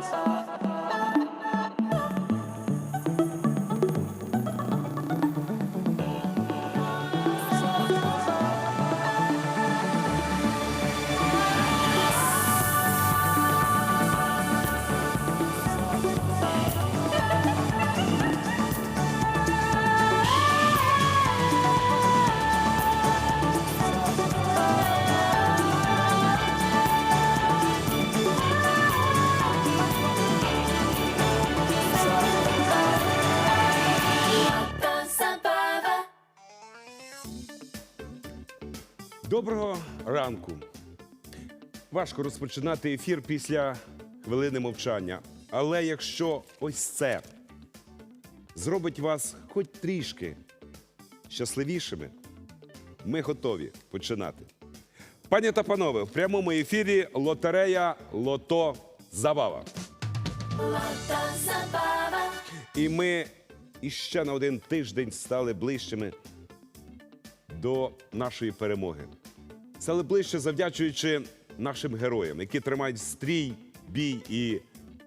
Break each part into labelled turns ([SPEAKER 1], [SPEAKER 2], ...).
[SPEAKER 1] inside. Доброго ранку. Важко розпочинати ефір після хвилини мовчання. Але якщо ось це зробить вас хоч трішки щасливішими, ми готові починати. Пані та панове, в прямому ефірі лотерея Лото Забава. І ми іще на один тиждень стали ближчими до нашої перемоги. Стали ближче завдячуючи нашим героям, які тримають стрій, бій і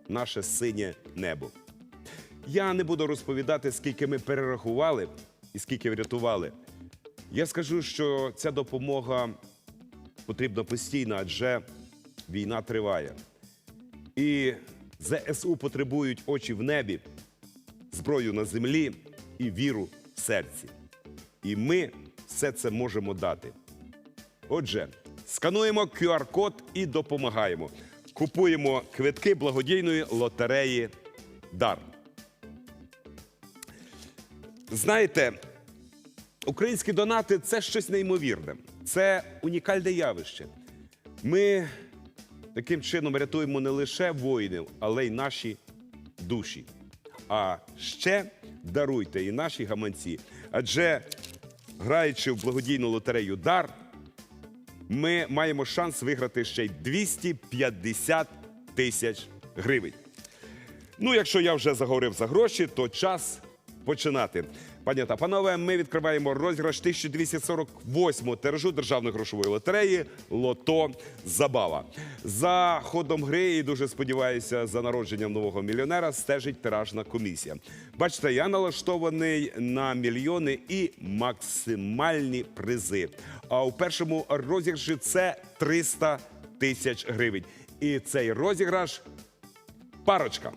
[SPEAKER 1] наше синє небо. Я не буду розповідати, скільки ми перерахували і скільки врятували. Я скажу, що ця допомога потрібна постійно, адже війна триває. І ЗСУ потребують очі в небі, зброю на землі і віру в серці. І ми все це можемо дати. Отже, скануємо QR-код і допомагаємо. Купуємо квитки благодійної лотереї Дар. Знаєте, українські донати це щось неймовірне. Це унікальне явище. Ми таким чином рятуємо не лише воїнів, але й наші душі. А ще даруйте і наші гаманці. Адже граючи в благодійну лотерею Дар, ми маємо шанс виграти ще й 250 тисяч гривень. Ну, якщо я вже заговорив за гроші, то час починати. Пані та панове, ми відкриваємо розіграш 1248 тиражу державної грошової лотереї Лото Забава. За ходом гри і дуже сподіваюся, за народженням нового мільйонера стежить тиражна комісія. Бачите, я налаштований на мільйони і максимальні призи. А у першому розіграші це 300 тисяч гривень. І цей розіграш парочка.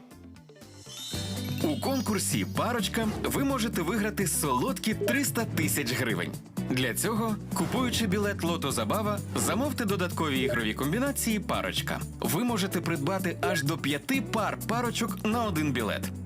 [SPEAKER 2] У конкурсі Парочка ви можете виграти солодкі 300 тисяч гривень. Для цього, купуючи білет Лото Забава, замовте додаткові ігрові комбінації Парочка. Ви можете придбати аж до п'яти пар парочок на один білет.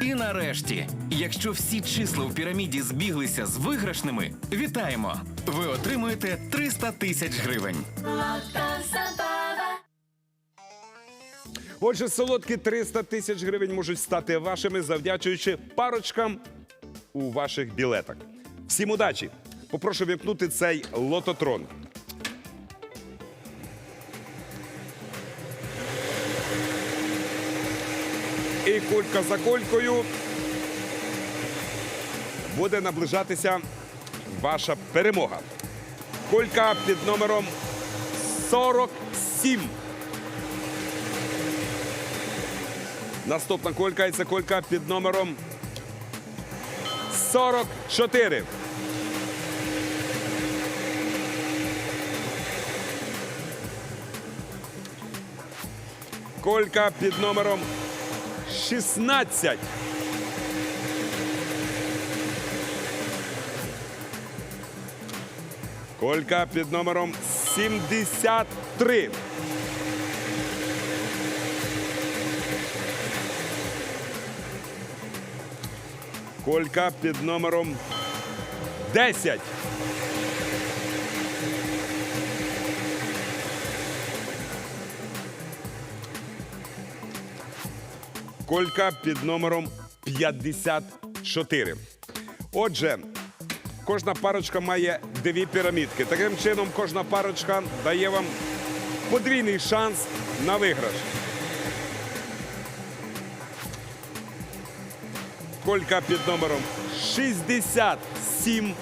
[SPEAKER 2] І нарешті, якщо всі числа у піраміді збіглися з виграшними, вітаємо! Ви отримуєте 300 тисяч гривень.
[SPEAKER 1] Отже, солодкі 300 тисяч гривень можуть стати вашими, завдячуючи парочкам у ваших білетах. Всім удачі! Попрошу вімкнути цей лототрон. І кулька за кулькою буде наближатися ваша перемога. Кулька під номером 47. Наступна колька і це колька під номером 44. Колька під номером 16. Колька під номером 73. Колька під номером 10. Колька під номером 54. Отже, кожна парочка має дві пірамідки. Таким чином, кожна парочка дає вам подвійний шанс на виграш. Колька під номером 67.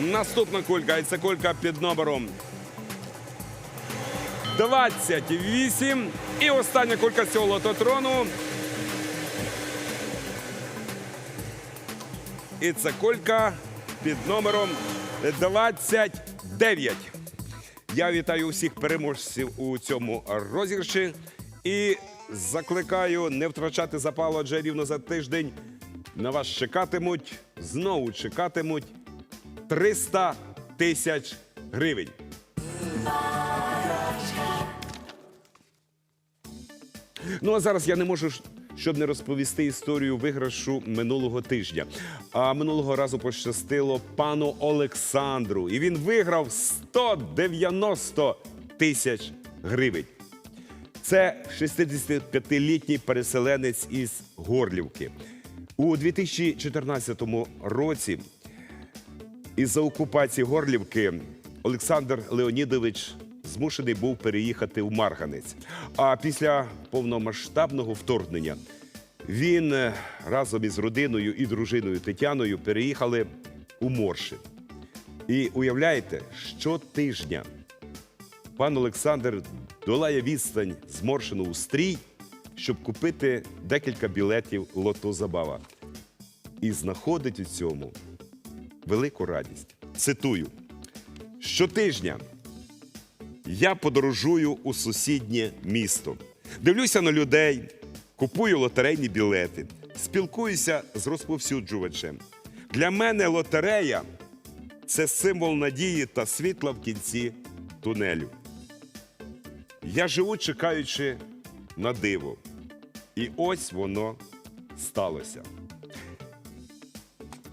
[SPEAKER 1] Наступна колька, і це колька під номером 28. І остання колька цього лототрону. І це колька під номером 29. Я вітаю усіх переможців у цьому розіграші і закликаю не втрачати запалу, адже рівно за тиждень на вас чекатимуть, знову чекатимуть 300 тисяч гривень. Ну а зараз я не можу щоб не розповісти історію виграшу минулого тижня. А минулого разу пощастило пану Олександру, і він виграв 190 тисяч гривень. Це 65-літній переселенець із Горлівки. У 2014 році із-за окупації Горлівки Олександр Леонідович змушений був переїхати в Марганець. А після повномасштабного вторгнення він е, разом із родиною і дружиною Тетяною переїхали у Моршин. І уявляєте, щотижня пан Олександр долає відстань з Моршину у стрій, щоб купити декілька білетів лото забава. І знаходить у цьому велику радість. Цитую: щотижня я подорожую у сусіднє місто, дивлюся на людей, купую лотерейні білети, спілкуюся з розповсюджувачем. Для мене лотерея це символ надії та світла в кінці тунелю. Я живу, чекаючи на диво. І ось воно сталося.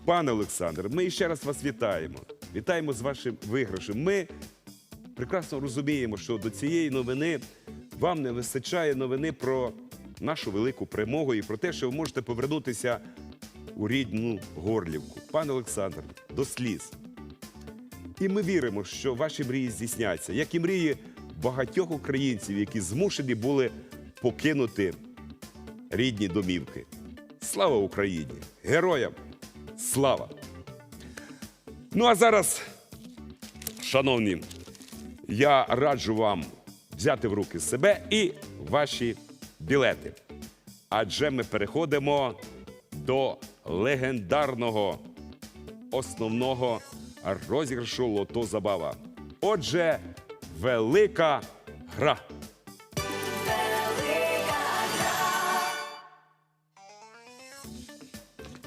[SPEAKER 1] Пане Олександр, ми ще раз вас вітаємо. Вітаємо з вашим виграшем. Ми прекрасно розуміємо, що до цієї новини вам не вистачає новини про нашу велику перемогу і про те, що ви можете повернутися у рідну Горлівку. Пане Олександр, до сліз. І ми віримо, що ваші мрії здійсняться, як і мрії багатьох українців, які змушені були покинути рідні домівки. Слава Україні! Героям! Слава! Ну а зараз, шановні, я раджу вам взяти в руки себе і ваші білети. Адже ми переходимо до легендарного основного розіграшу Лото Забава. Отже, велика гра.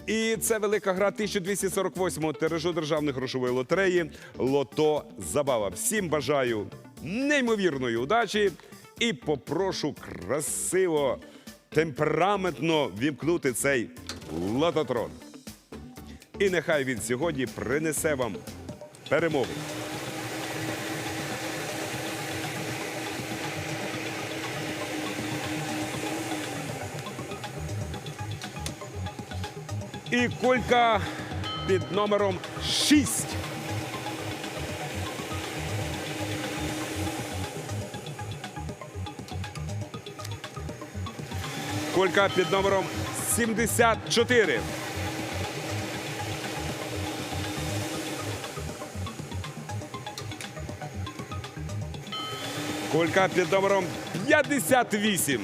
[SPEAKER 1] І це велика гра 1248-го тиражу державної грошової лотереї Лото Забава. Всім бажаю неймовірної удачі і попрошу красиво, темпераментно вімкнути цей лототрон. І нехай він сьогодні принесе вам перемогу. І колька під номером 6. Колька під номером 74. Колька під номером 58.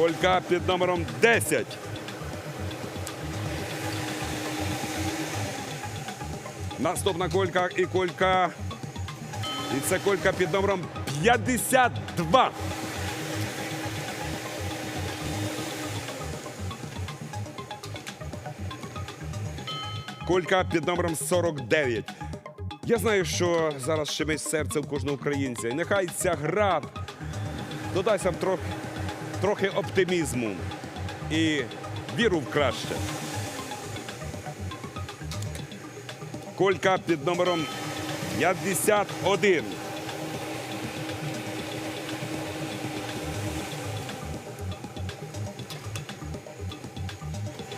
[SPEAKER 1] Колька під номером 10. Наступна колька і колька. І це колька під номером 52. Колька під номером 49. Я знаю, що зараз щемить серце у кожного українця. І нехай ця гра додасть вам трохи, трохи оптимізму і віру в краще. Колька під номером 51.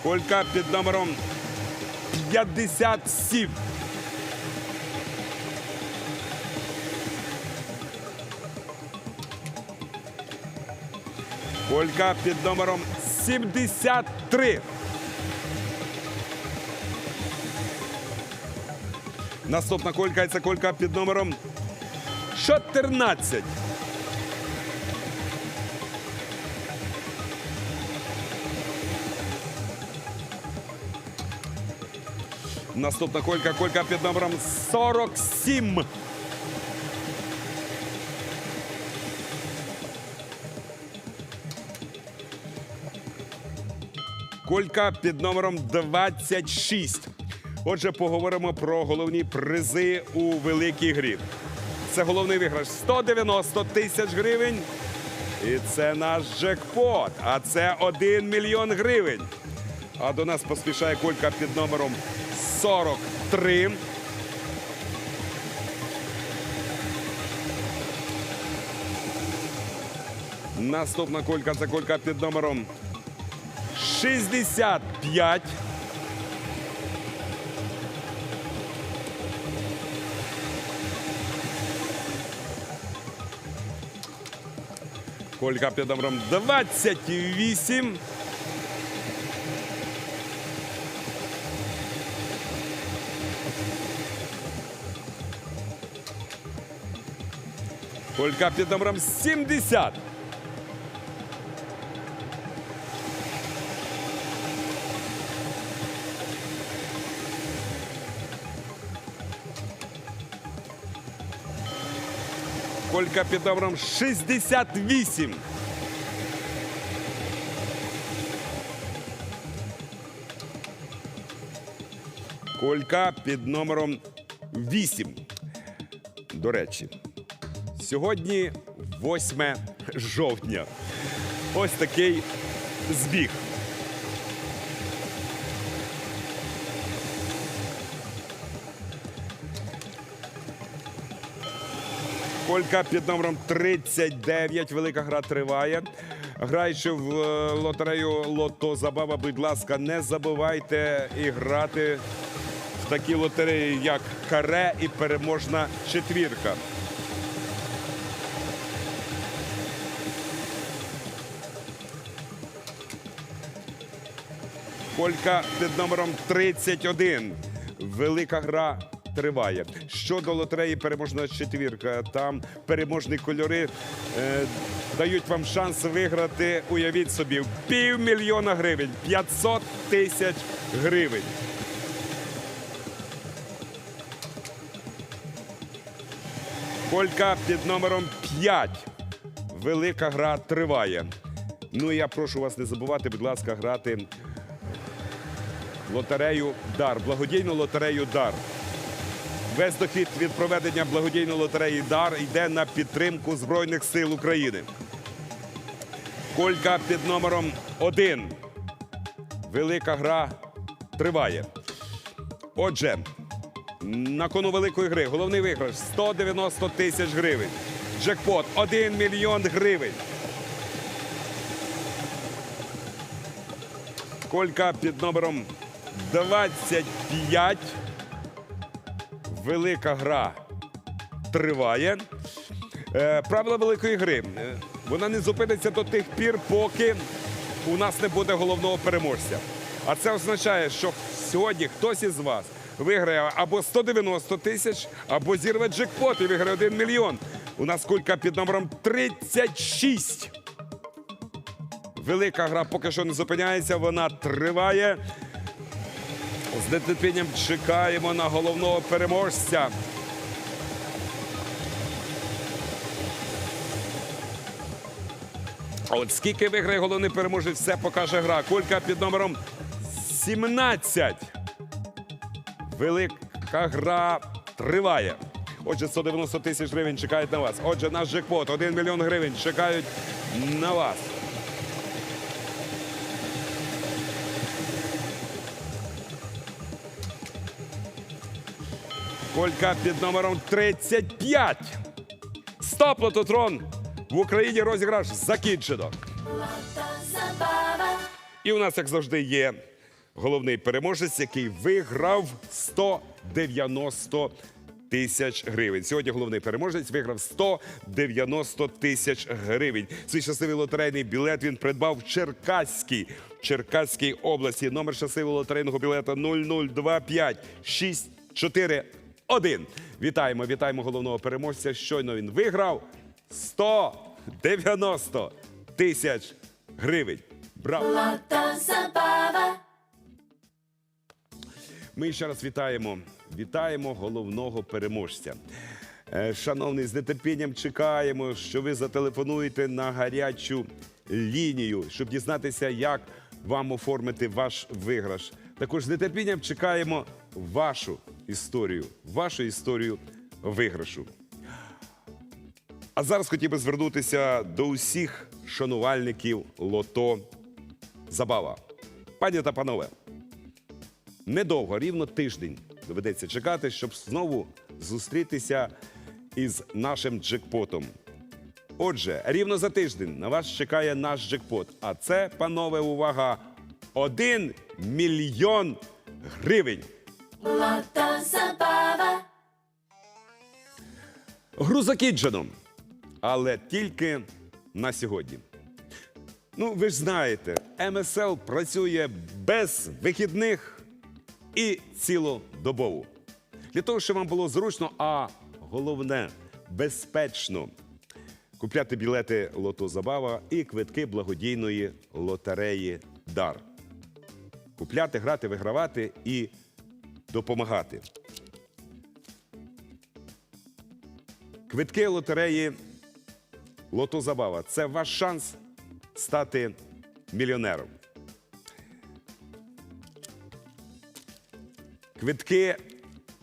[SPEAKER 1] Колька під номером 57. Колька під номером 73. Наступна колька це колька під номером 14. Наступна колька, колька під номером 47. Колька під номером 26. Отже, поговоримо про головні призи у великій грі. Це головний виграш 190 tисяч гривень. І це наш джекпот. А це 1 мільйон гривень. А до нас поспішає колька під номером 43. Наступна колька це колька під номером 65. Колька під номером 28. Колька під номером 70. Колька під номером 68. Колька під номером 8. До речі, сьогодні 8 жовтня. Ось такий збіг. Колька під номером 39. Велика гра триває. Граючи в е, лотерею Лото Забава, будь ласка, не забувайте і грати в такі лотереї, як каре і переможна четвірка. Колька під номером 31. Велика гра триває. Щодо лотереї переможна четвірка, там переможні кольори е, дають вам шанс виграти, уявіть собі, півмільйона гривень, 500 тисяч гривень. Колька під номером 5. Велика гра триває. Ну і я прошу вас не забувати, будь ласка, грати лотерею Дар, благодійну лотерею Дар. Весь дохід від проведення благодійної лотереї Дар йде на підтримку Збройних сил України. Колька під номером 1. Велика гра триває. Отже, на кону великої гри головний виграш 190 тисяч гривень. Джекпот 1 мільйон гривень. Колька під номером 25. Велика гра триває. Е, правила великої гри. Е, Вона не зупиниться до тих пір, поки у нас не буде головного переможця. А це означає, що сьогодні хтось із вас виграє або 190 тисяч, або зірве джекпот і виграє 1 мільйон. У нас кулька під номером 36. Велика гра поки що не зупиняється, вона триває. З нетерпінням чекаємо на головного переможця. От скільки виграє головний переможець, все покаже гра. Кулька під номером 17. Велика гра триває. Отже, 190 тисяч гривень чекають на вас. Отже, наш джекпот 1 мільйон гривень чекають на вас. Колька під номером 35. Стоп, лототрон! В Україні розіграш закінчено. І у нас, як завжди, є головний переможець, який виграв 190 тисяч гривень. Сьогодні головний переможець виграв 190 тисяч гривень. Свій щасливий лотерейний білет він придбав в Черкаській, Черкаській області. Номер щасливого лотерейного білета 0025641. Вітаємо, вітаємо головного переможця. Щойно він виграв 190 тисяч гривень. Браво! Ми ще раз вітаємо. Вітаємо головного переможця. Е, Шановний, з нетерпінням чекаємо, що ви зателефонуєте на гарячу лінію, щоб дізнатися, як вам оформити ваш виграш. Також з нетерпінням чекаємо вашу історію, вашу історію виграшу. А зараз хотів би звернутися до усіх шанувальників лото Забава. Пані та панове, недовго, рівно тиждень доведеться чекати, щоб знову зустрітися із нашим джекпотом. Отже, рівно за тиждень на вас чекає наш джекпот. А це, панове, увага! 1 мільйон гривень. Гру закінчено, але тільки на сьогодні. Ну, ви ж знаєте, МСЛ працює без вихідних і цілодобово. Для того, щоб вам було зручно, а головне безпечно купляти білети Лото Забава і квитки благодійної лотереї Дар. Купляти, грати, вигравати і допомагати. Квитки лотереї Лото Забава це ваш шанс стати мільйонером. Квитки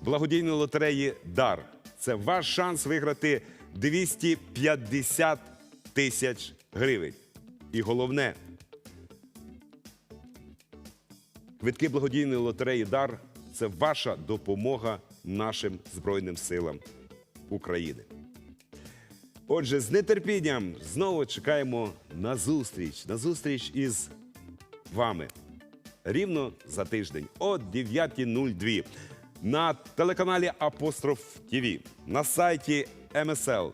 [SPEAKER 1] благодійної лотереї Дар. Це ваш шанс виграти 250 тисяч гривень. І головне, квитки благодійної лотереї Дар це ваша допомога нашим Збройним силам України. Отже, з нетерпінням знову чекаємо на зустріч, на зустріч із вами рівно за тиждень о 9.02 на телеканалі Апостроф ТВ, на сайті МСЛ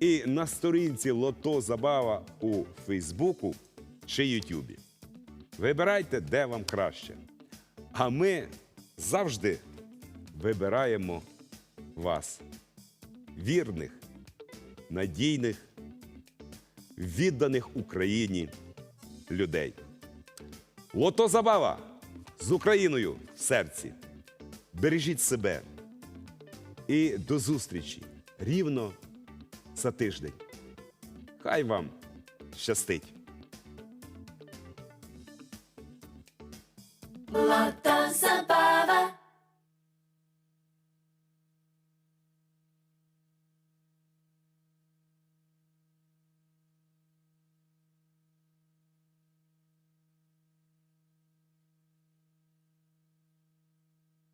[SPEAKER 1] і на сторінці Лото Забава у Фейсбуку чи Ютубі. Вибирайте, де вам краще. А ми завжди вибираємо вас, вірних, надійних, відданих Україні людей. Лото Забава з Україною в серці. Бережіть себе. І до зустрічі рівно за тиждень. Хай вам щастить!